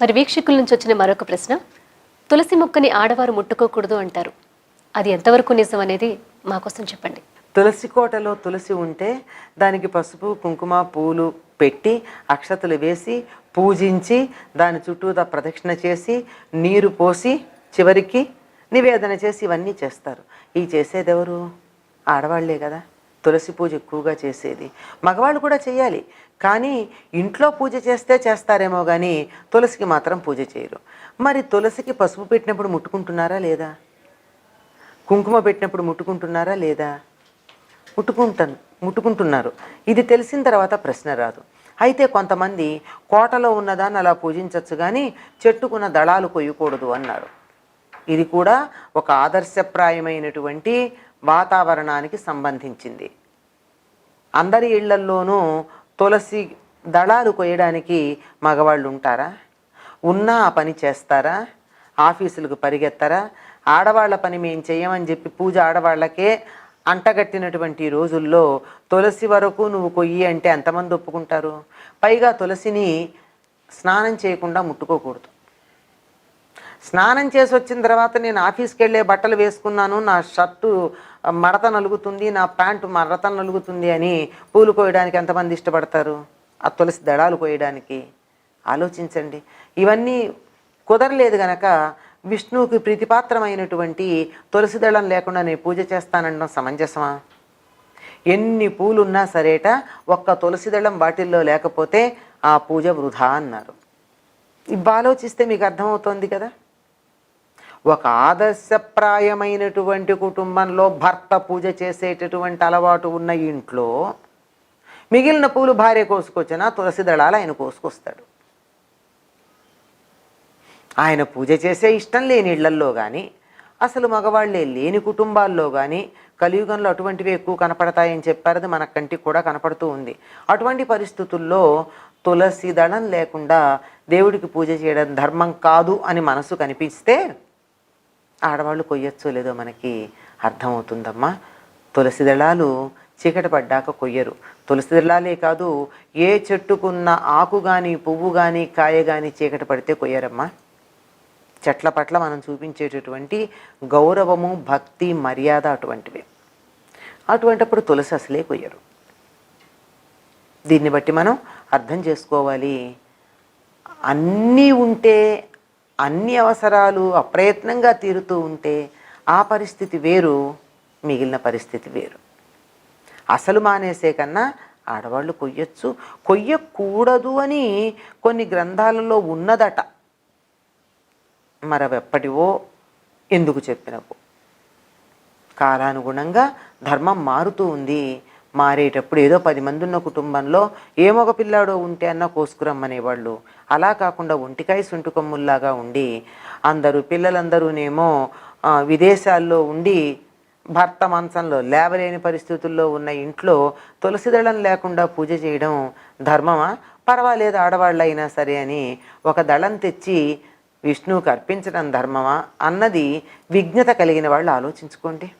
మరి వీక్షకుల నుంచి వచ్చిన మరొక ప్రశ్న తులసి మొక్కని ఆడవారు ముట్టుకోకూడదు అంటారు. అది ఎంతవరకు నిజం అనేది మాకోసం చెప్పండి. తులసి కోటలో తులసి ఉంటే దానికి పసుపు కుంకుమ పూలు పెట్టి అక్షతలు వేసి పూజించి దాని చుట్టూతా ప్రదక్షిణ చేసి నీరు పోసి చివరికి నివేదన చేసి ఇవన్నీ చేస్తారు. ఈ చేసేది ఎవరు ఆడవాళ్ళే కదా. తులసి పూజ ఎక్కువగా చేసేది. మగవాళ్ళు కూడా చేయాలి కానీ ఇంట్లో పూజ చేస్తే చేస్తారేమో కానీ తులసికి మాత్రం పూజ చేయరు. మరి తులసికి పసుపు పెట్టినప్పుడు ముట్టుకుంటున్నారా లేదా? కుంకుమ పెట్టినప్పుడు ముట్టుకుంటున్నారా లేదా? ముట్టుకుంటాను ముట్టుకుంటున్నారు. ఇది తెలిసిన తర్వాత ప్రశ్న రాదు. అయితే కొంతమంది కోటలో ఉన్నదాన్ని అలా పూజించవచ్చు కానీ చెట్టుకున్న దళాలు కొయ్యకూడదు అన్నారు. ఇది కూడా ఒక ఆదర్శప్రాయమైనటువంటి వాతావరణానికి సంబంధించింది. అందరి ఇళ్ళల్లోనూ తులసి దళాలు కొయ్యడానికి మగవాళ్ళు ఉంటారా ఉన్నా ఆ పని చేస్తారా? ఆఫీసులకు పరిగెత్తరా? ఆడవాళ్ళ పని మేము చేయమని చెప్పి పూజ ఆడవాళ్ళకే అంటగట్టినటువంటి రోజుల్లో తులసి వరకు నువ్వు కొయ్యి అంటే ఎంతమంది ఒప్పుకుంటారు? పైగా తులసిని స్నానం చేయకుండా ముట్టుకోకూడదు. స్నానం చేసి వచ్చిన తర్వాత నేను ఆఫీస్కి వెళ్ళే బట్టలు వేసుకున్నాను నా షర్టు మడత నలుగుతుంది నా ప్యాంటు మడత నలుగుతుంది అని పూలు కోయడానికి ఎంతమంది ఇష్టపడతారు? ఆ తులసి దళాలు కోయడానికి. ఆలోచించండి. ఇవన్నీ కుదరలేదు గనక విష్ణువుకి ప్రీతిపాత్రమైనటువంటి తులసి దళం లేకుండా నేను పూజ చేస్తానడం సమంజసమా? ఎన్ని పూలున్నా సరేట ఒక్క తులసి దళం వాటిల్లో లేకపోతే ఆ పూజ వృధా అన్నారు. ఇవి ఆలోచిస్తే మీకు అర్థమవుతోంది కదా? ఒక ఆదర్శప్రాయమైనటువంటి కుటుంబంలో భర్త పూజ చేసేటటువంటి అలవాటు ఉన్న ఇంట్లో మిగిలిన పూలు భార్య కోసుకొచ్చినా తులసి దళాలు ఆయన కోసుకొస్తాడు. ఆయన పూజ చేసే ఇష్టం లేని ఇళ్ళల్లో కానీ అసలు మగవాళ్ళే లేని కుటుంబాల్లో కానీ కలియుగంలో అటువంటివి ఎక్కువ కనపడతాయని చెప్పారు అది మన కంటికి కూడా కనపడుతూ ఉంది. అటువంటి పరిస్థితుల్లో తులసి దళం లేకుండా దేవుడికి పూజ చేయడం ధర్మం కాదు అని మనసు కనిపిస్తే ఆడవాళ్ళు కొయ్యొచ్చో లేదో మనకి అర్థమవుతుందమ్మా. తులసి దళాలు చీకటి పడ్డాక కొయ్యరు. తులసి దళాలే కాదు ఏ చెట్టుకున్న ఆకు కానీ పువ్వు కానీ కాయ కానీ చీకటి పడితే కొయ్యరమ్మా. చెట్ల పట్ల మనం చూపించేటటువంటి గౌరవము భక్తి మర్యాద అటువంటివి. అటువంటప్పుడు తులసి అసలే కొయ్యరు. దీన్ని బట్టి మనం అర్థం చేసుకోవాలి. అన్నీ ఉంటే అన్ని అవసరాలు అప్రయత్నంగా తీరుతూ ఉంటే ఆ పరిస్థితి వేరు మిగిలిన పరిస్థితి వేరు. అసలు మానేసే కన్నా ఆడవాళ్ళు కొయ్యొచ్చు. కొయ్యకూడదు అని కొన్ని గ్రంథాలలో ఉన్నదట. మరవెప్పటివో ఎప్పటివో ఎందుకు చెప్పినవు. కాలానుగుణంగా ధర్మం మారుతూ ఉంది. మారేటప్పుడు ఏదో పది మంది ఉన్న కుటుంబంలో ఏ మగ పిల్లాడో ఉంటే అన్న కోసుకురమ్మనేవాళ్ళు అలా కాకుండా ఒంటికాయ సుంటుకొమ్ముల్లాగా ఉండి అందరూ పిల్లలందరూనేమో విదేశాల్లో ఉండి భర్త మంచంలో లేవలేని పరిస్థితుల్లో ఉన్న ఇంట్లో తులసి దళం లేకుండా పూజ చేయడం ధర్మమా? పర్వాలేదు ఆడవాళ్ళైనా సరే అని ఒక దళం తెచ్చి విష్ణువుకు అర్పించడం ధర్మమా? అన్నది విఘ్నత కలిగిన వాళ్ళు ఆలోచించుకోండి.